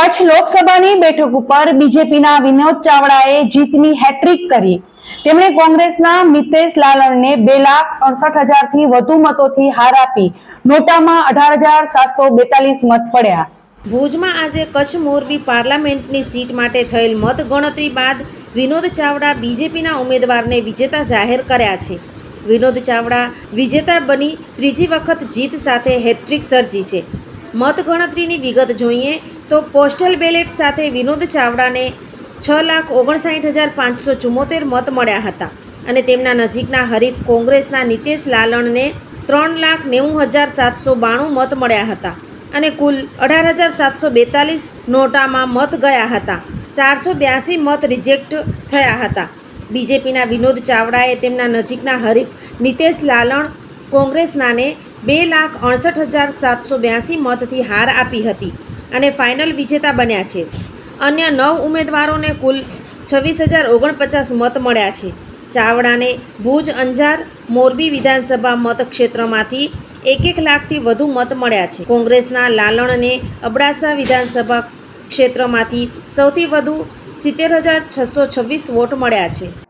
Kutch લોકસભાની બેઠક ઉપર બીજેપીના વિનોદ ચાવડાએ જીતની હેટ્રિક કરી. તેમણે કોંગ્રેસના મિતેશ લાલણને બે લાખ અડસઠ હજારથી વધુ મતોથી હાર આપી. નોટામાં અઢાર હજાર સાતસો બેતાલીસ મત પડ્યા. ભુજમાં આજે કચ્છ મોરબી પાર્લામેન્ટની સીટ માટે થયેલ મતગણતરી બાદ વિનોદ ચાવડા બીજેપીના ઉમેદવારને વિજેતા જાહેર કર્યા છે. વિનોદ ચાવડા વિજેતા બની ત્રીજી વખત જીત સાથે હેટ્રિક સર્જી છે. મતગણતરીની વિગત જોઈએ તો પોસ્ટલ બેલેટ સાથે વિનોદ ચાવડાને છ લાખ ઓગણસાઠ હજાર પાંચસો ચુમ્મોતેર મત મળ્યા હતા અને તેમના નજીકના હરીફ કોંગ્રેસના નિતેશ લાલણને ત્રણ લાખ નેવું હજાર સાતસો બાણું મત મળ્યા હતા અને કુલ અઢાર હજાર સાતસો બેતાલીસ નોટામાં મત ગયા હતા. ચારસો બ્યાસી મત રિજેક્ટ થયા હતા. બીજેપીના વિનોદ ચાવડાએ તેમના નજીકના હરીફ નિતેશ લાલણ કોંગ્રેસનાને બે લાખ અડસઠ હજાર સાતસો બ્યાસી મતથી હાર આપી હતી અને ફાઇનલ વિજેતા બન્યા છે. અન્ય નવ ઉમેદવારોને કુલ છવ્વીસ હજાર ઓગણપચાસ મત મળ્યા છે. ચાવડાને ભુજ, અંજાર, મોરબી વિધાનસભા મતક્ષેત્રમાંથી એક એક લાખથી વધુ મત મળ્યા છે. કોંગ્રેસના લાલણને અબડાસા વિધાનસભા ક્ષેત્રમાંથી સૌથી વધુ સિત્તેર હજાર છસો છવ્વીસ વોટ મળ્યા છે.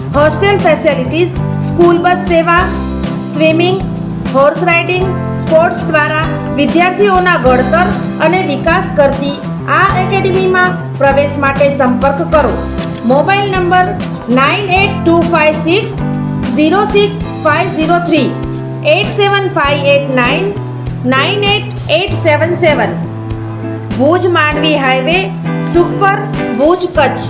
હોસ્ટેલ ફેસિલિટીઝ સ્કૂલ બસ સેવા સ્વિમિંગ હોર્સ રાઇડિંગ સ્પોર્ટ્સ દ્વારા વિદ્યાર્થીઓના ઘડતર અને વિકાસ કરતી આ એકેડમીમાં પ્રવેશ માટે સંપર્ક કરો. Mobile number nine eight two five six zero six five zero three, eight seven five eight nine nine eight eight seven seven. Bhuj Mandvi highway, Sukhpar, Bhuj Kutch.